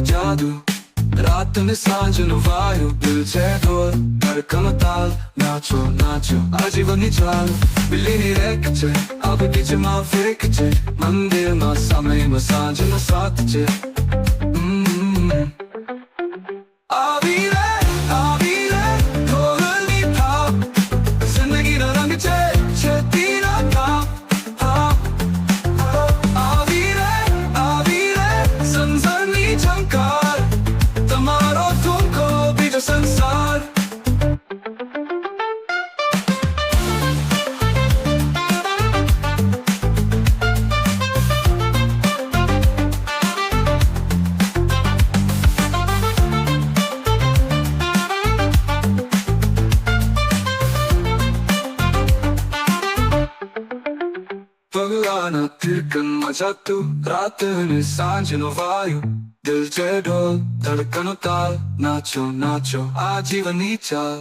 જાદુ રાત અને સાંજનો વાયુ દિલ છે ઢોલ ધડકનો તાલ નાચો નાચો આજીવનની ચાલ બિલ્લીની રેક છે આ બગીચામાં ફેક છે મંદિરમાં સમયમાં સાંજનો સાથ છે આવી Sansa. સંસાર પગલાના તીર્કનમાં જાતું રાત અને સાંજનો વાયુ દિલ છે ઢોલ ધડકનો તાલ નાચો નાચો આ જીવનની ચાલ